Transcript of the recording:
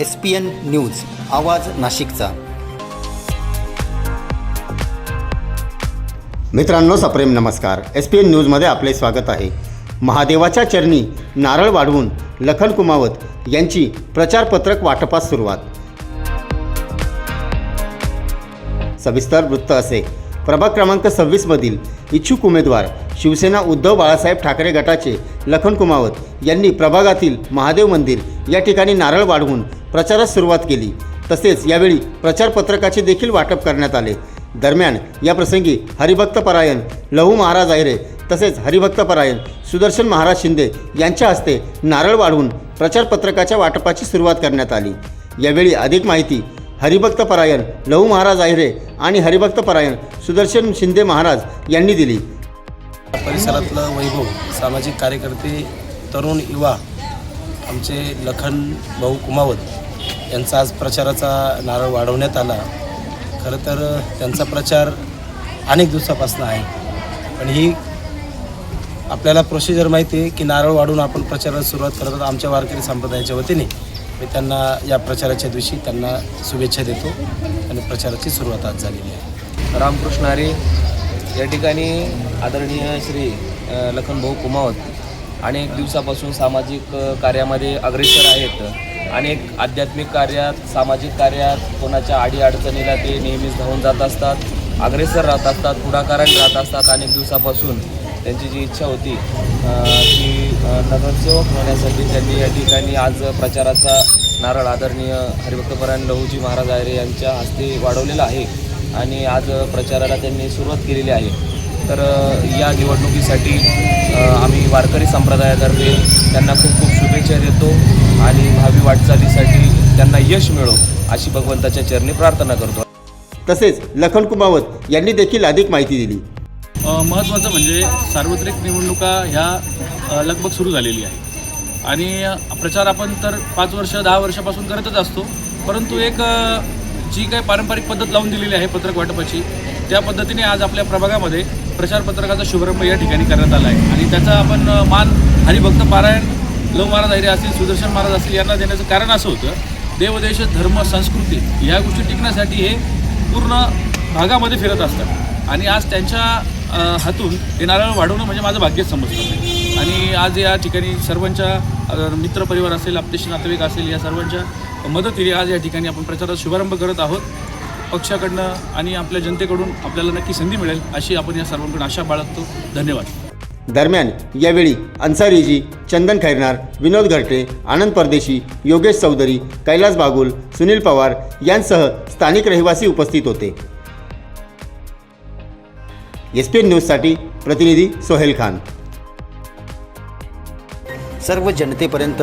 S P N news आवाज नाशिकचा. मित्रांनो सप्रेम नमस्कार. एस पी एन न्यूजमध्ये आपले स्वागत आहे. महादेवाच्या चरणी नारळ वाढवून लखन कुमावत यांची प्रचारपत्रक वाटपास सुरुवात. सविस्तर वृत्त असे. प्रभाग क्रमांक सव्वीसमधील इच्छुक उमेदवार शिवसेना उद्धव बाळासाहेब ठाकरे गटाचे लखन कुमावत यांनी प्रभागातील महादेव मंदिर या ठिकाणी नारळ वाढवून प्रचारास सुरुवात केली. तसेच यावेळी प्रचारपत्रकाचे देखील वाटप करण्यात आले. दरम्यान या प्रसंगी हरिभक्त परायण लहू महाराज आहिरे तसेच हरिभक्त परायण सुदर्शन महाराज शिंदे यांच्या हस्ते नारळ वाढवून प्रचारपत्रकाच्या वाटपाची सुरुवात करण्यात आली. यावेळी अधिक माहिती हरिभक्त परायण लहू महाराज आहिरे आणि हरिभक्त परायण सुदर्शन शिंदे महाराज यांनी दिली. परिसरातलं वैभव सामाजिक कार्यकर्ते तरुण युवा आमचे लखन भाऊ कुमावत यांचा आज प्रचाराचा नारळ वाढवण्यात आला. खरं तर त्यांचा प्रचार अनेक दिवसापासून आहे. पण ही आपल्याला प्रोसिजर माहिती आहे की नारळ वाढवून आपण प्रचाराला सुरुवात करत आहोत आमच्या वारकरी संप्रदायाच्या वतीने. मी त्यांना या प्रचाराच्या दिवशी त्यांना शुभेच्छा देतो आणि प्रचाराची सुरुवात आज झालेली आहे. रामकृष्ण हरी. या ठिकाणी आदरणीय श्री लखनभाऊ कुमावत अनेक दिवसापासून सामाजिक कार्यामध्ये अग्रेसर आहेत. अनेक आध्यात्मिक कार्यात सामाजिक कार्यात कोणाच्या अडीअडचणीला ते नेहमीच धावून जात असतात. अग्रेसर राहत असतात पुढाकाराने राहत असतात. अनेक दिवसापासून त्यांची जी इच्छा होती की नगरसेवक होण्यासाठी त्यांनी या ठिकाणी आज प्रचाराचा नारळ आदरणीय हरिभक्तपरायण लहूजी महाराज आयरे यांच्या हस्ते वाढवलेला आहे. आणि आज प्रचाराला त्यांनी सुरुवात केलेली आहे. तर या निवडणुकीसाठी आम्ही वारकरी संप्रदायातर्फे त्यांना खूप खूप शुभेच्छा देतो आणि भावी वाटचालीसाठी त्यांना यश मिळो अशी भगवंताच्या चरणी प्रार्थना करतो. तसेच लखन कुमावत यांनी देखील अधिक माहिती दिली. महत्त्वाचं म्हणजे सार्वत्रिक निवडणुका ह्या अ, लगबग सुरू झालेली आहे आणि प्रचार आपण तर पाच वर्ष दहा वर्षापासून करतच असतो. परंतु एक जी काही पारंपरिक पद्धत लावून दिलेली आहे पत्रक वाटपाची त्या पद्धतीने आज आपल्या प्रभागामध्ये प्रचारपत्रकाचा शुभारंभ या ठिकाणी करण्यात आला आहे. आणि त्याचा आपण मान हरिभक्त पारायण लव महाराज आहिरे असतील सुदर्शन महाराज असतील यांना देण्याचं कारण असं होतं देवदेश धर्म संस्कृती ह्या गोष्टी टिकण्यासाठी हे पूर्ण भागामध्ये फिरत असतात. आणि आज त्यांच्या हातून हे नारळ वाढवणं म्हणजे माझं भाग्यच समजतं. आणि आज या ठिकाणी सर्वांच्या मित्रपरिवार असेल आपतेशी नातेवाईक असेल या सर्वांच्या मदतीने आज या ठिकाणी आपण प्रचाराचा शुभारंभ करत आहोत. पक्षाकडनं आणि आपल्या जनतेकडून आपल्याला नक्की संधी मिळेल अशी आपण या सर्वांकडून आशा बाळगतो. धन्यवाद. दरम्यान यावेळी अन्सारीजी चंदन खैरनार विनोद घरटे आनंद परदेशी योगेश चौधरी कैलास बागुल सुनील पवार यांसह स्थानिक रहिवासी उपस्थित होते. एस पी एन न्यूजसाठी प्रतिनिधी सोहेल खान. सर्व जनतेपर्यंत